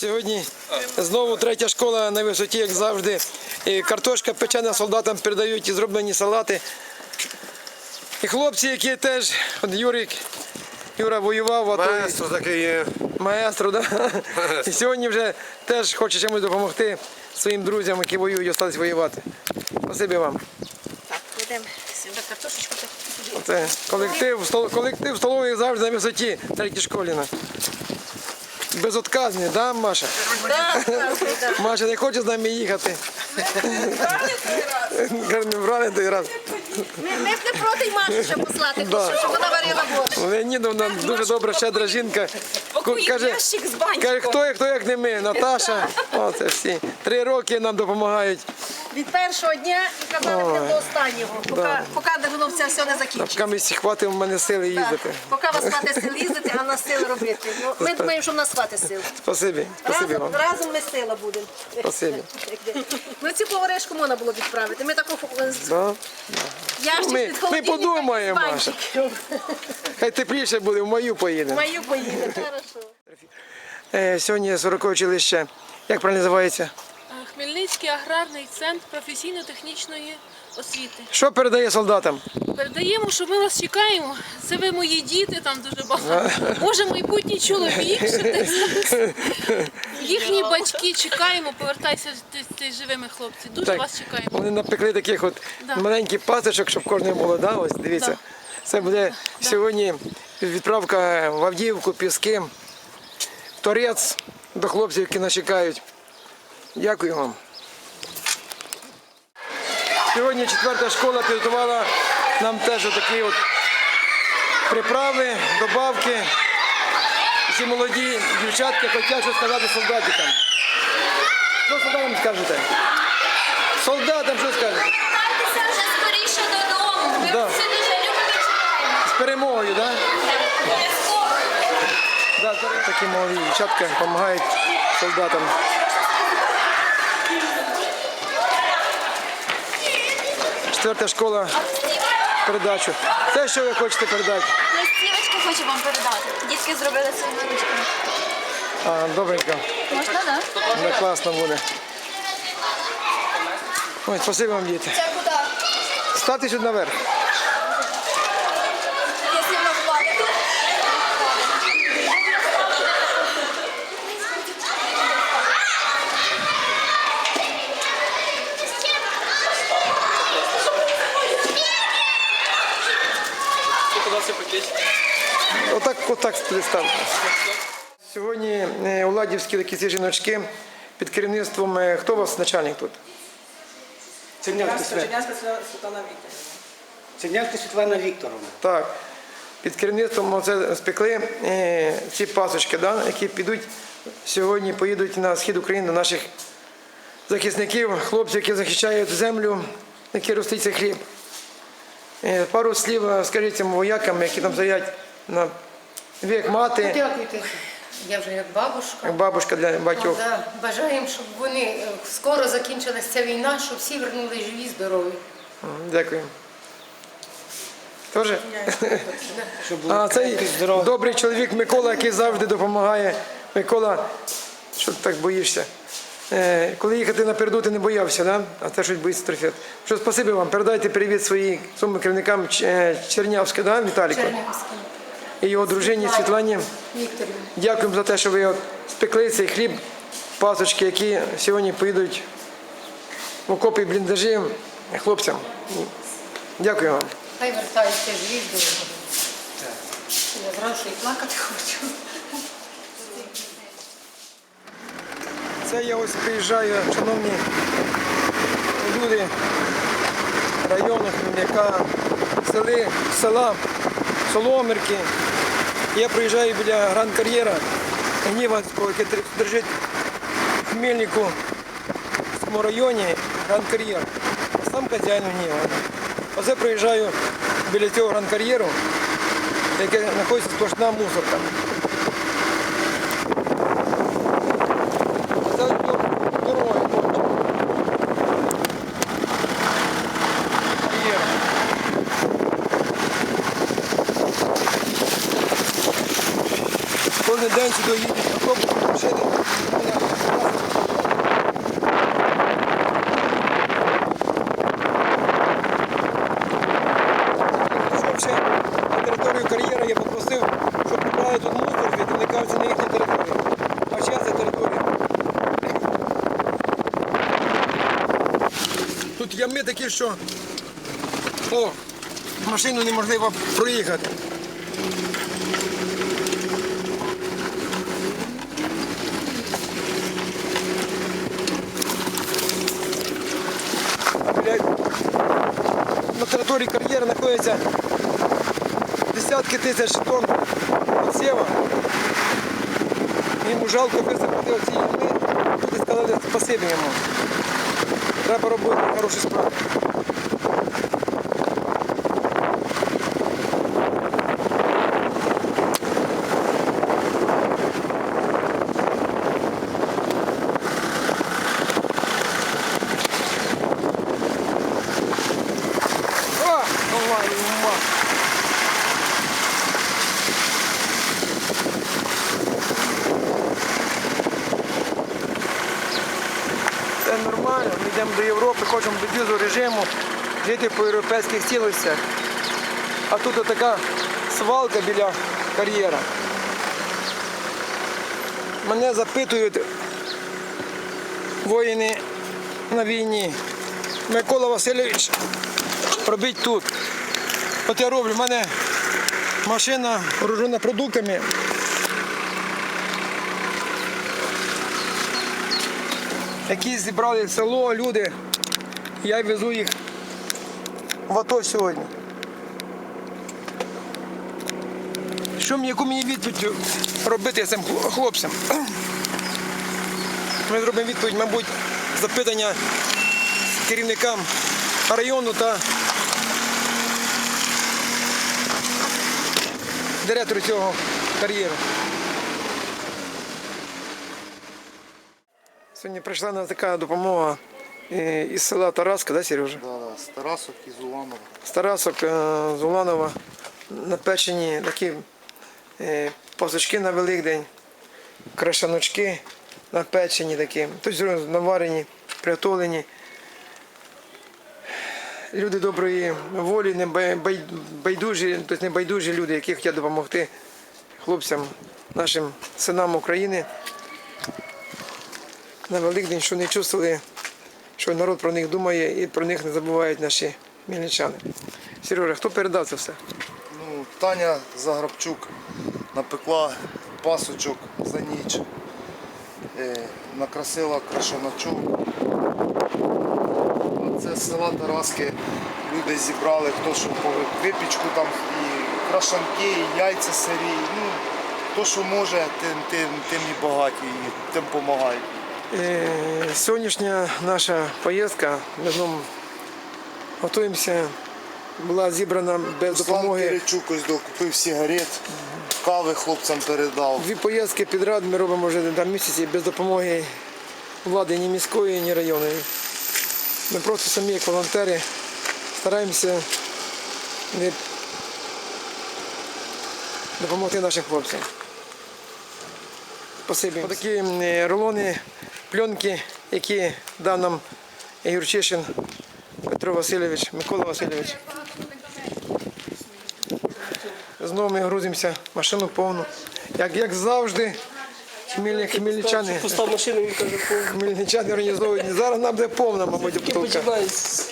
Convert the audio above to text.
Сьогодні знову третя школа на висоті, як завжди. І картошка печена солдатам передають і зроблені салати. І хлопці, які теж, от Юрик, Юра воював, а той Маестро такий є. маестро, да? і сьогодні вже теж хоче чимось допомогти своїм друзям, які воюють, остались воювати. Спасибі вам. Так, сюди картошечку. Це колектив, стол- колектив столовий завжди на висоті, третій школі. на. Безотказний, да, Маша? Да, да, да. Маша не хоче з нами їхати. Не брали той раз. Ми, ми б не проти Машу ще послати, Да. щоб вона варила борщ. Леонідовна дуже добра, щедра жінка. Пакує Каже, ящик з баньком. каже, хто, як- хто як не ми, Наташа. О, це всі. Три роки нам допомагають. Від першого дня і казали Ой. до останнього, поки, Да. поки воно все, все не закінчиться. Поки ми хватить в мене сили Так. Поки вас хватить сил їздити, а в нас сили робити. Ну, ми думаємо, що в нас хватить сил. Спасибі. Спасибі Разом, вам. разом ми сила будемо. Спасибі. Ну цю поваришку можна було відправити. Ми таку Да? ящик Ми- від ми холодильника подумаємо, Маша. Хай тепліше буде, в мою поїдемо. Мою поїдемо. Хорошо. Е, сьогодні 40 училище. Як правильно називається? Хмельницький аграрний центр професійно-технічної освіти. Що передає солдатам? Передаємо, що ми вас чекаємо. Це ви мої діти, там дуже багато. Може, майбутній чоловік, що там. Їхні батьки чекаємо, повертайся ти, ти живими хлопці. Дуже вас чекаємо. Вони напекли таких от Да. маленьких пасочок, щоб кожен було. Да? Ось дивіться. Да. Це буде сьогодні відправка в Авдіївку, Піски, Торець до хлопців, які нас чекають. Дякую вам. Сьогодні четверта школа підготувала нам теж такі от приправи, добавки. Всі молоді дівчатки хочуть щось сказати солдатикам. Що солдатам скажете? Солдатам що скажете? Повертайтеся вже скоріше додому. Ми Да. всі дуже любимо чекаємо. З перемогою, так? Обов'язково. Да? Да, такі молоді дівчатка допомагають солдатам. Четверта школа передачу. Те, що ви хочете передати? Листівочки хочу вам передати. Дітки зробили своїми ручками. А, добренько. Можна, так? Да, класно буде. Ой, спасибо вам, діти. Стати сюди наверх. Отак, отак представте. Сьогодні е, у Ладівській такі ці жіночки під керівництвом, е, хто у вас начальник тут? Чернявська Світлана Вікторовна. Чернявська Світлана Вікторовна. Так. Під керівництвом оце спекли е, ці пасочки, да, які підуть сьогодні, поїдуть на схід України до наших захисників, хлопців, які захищають землю, які ростить цей хліб. Пару слів скажіть цим воякам, які там стоять на ви мати, Дякуйте. Я вже як бабушка. як бабушка для багатьох. Да. Бажаємо, щоб вони е, скоро закінчилася ця війна, щоб всі вернули живі, здорові. М, Дякую. Тоже? Щоб були А цей крепкі, здорові. добрий чоловік Микола, який завжди допомагає. Микола, що ти так боїшся? Е, коли їхати напереду, ти не боявся, да? а це щось боїться трохи. Що спасибі вам, передайте привіт своїм керівникам Ч- е, Чернявська, да, Віталіку, Чернігівська і його дружині Світлані. Дякуємо за те, що ви спекли цей хліб, пасочки, які сьогодні поїдуть в окопи і бліндажі хлопцям. Дякую вам. Хай вертаються живі. Я зразу і плакати хочу. Це я ось приїжджаю, шановні люди району Хмельника, сели, села Соломирки. Я приїжджаю біля гран-кар'єра Гніванського, який держить в Хмельнику в цьому районі гранд кар'єр. Сам хазяїн Гнівана. Оце приїжджаю біля цього гран-кар'єру, яке знаходиться сплошна мусорка. хто їде автобусом, вчити. На територію кар'єра я попросив, щоб прибрали тут мусор, відволікався на їхній території. А ще це територія. Тут ями такі, що о, машину неможливо проїхати. На території кар'єри знаходяться десятки тисяч тонн сєва. Йому жалко висипати оці ями, люди сказали спасибі йому. Треба робити хороші справи. Це нормально, ми йдемо до Європи, хочемо до візу режиму, жити по європейських цілостях. А тут така свалка біля кар'єра. Мене запитують воїни на війні. Микола Васильович, робіть тут. От я роблю, в мене машина вооружена продуктами. Які зібрали село, люди. Я везу їх в АТО сьогодні. Що мені, яку мені відповідь робити цим хлопцям? Ми зробимо відповідь, мабуть, запитання керівникам району та директору цього кар'єру. Сьогодні прийшла нам така допомога е, із села Тараска, да, Сережа? Да, да, з Тарасок із Уланова. З Тарасок е, з Уланова напечені такі е, пасочки на Великдень, крашаночки напечені такі, тобто наварені, приготовлені. Люди доброї волі, не бай- бай- байдужі, тобто не байдужі люди, які хочуть допомогти хлопцям, нашим синам України на Великдень, що не чувствували, що народ про них думає і про них не забувають наші мільничани. Сережа, хто передав це все? Ну, Таня Заграбчук напекла пасочок за ніч, е, накрасила крашаночок. Це села Тараски люди зібрали, хто що по випічку там і крашанки, і яйця сирі. Ну, хто що може, тим, тим, тим і багаті, і тим допомагають. Е, Сьогоднішня наша поїздка, ми знову готуємося, була зібрана без допомоги. Киричук ось докупив сигарет, кави хлопцям передав. Дві поїздки підряд ми робимо вже там місяці без допомоги влади ні міської, ні районної. Ми просто самі як волонтери стараємося не допомогти нашим хлопцям. Спасибі. Такі м, рулони, пленки, які дав нам Юрчишин Петро Васильович, Микола Васильович. Знову ми грузимося, машину повну. Як, як завжди, хмельні, хмельничани, хмельничани організовують. Зараз нам буде повна, мабуть, бутилка. з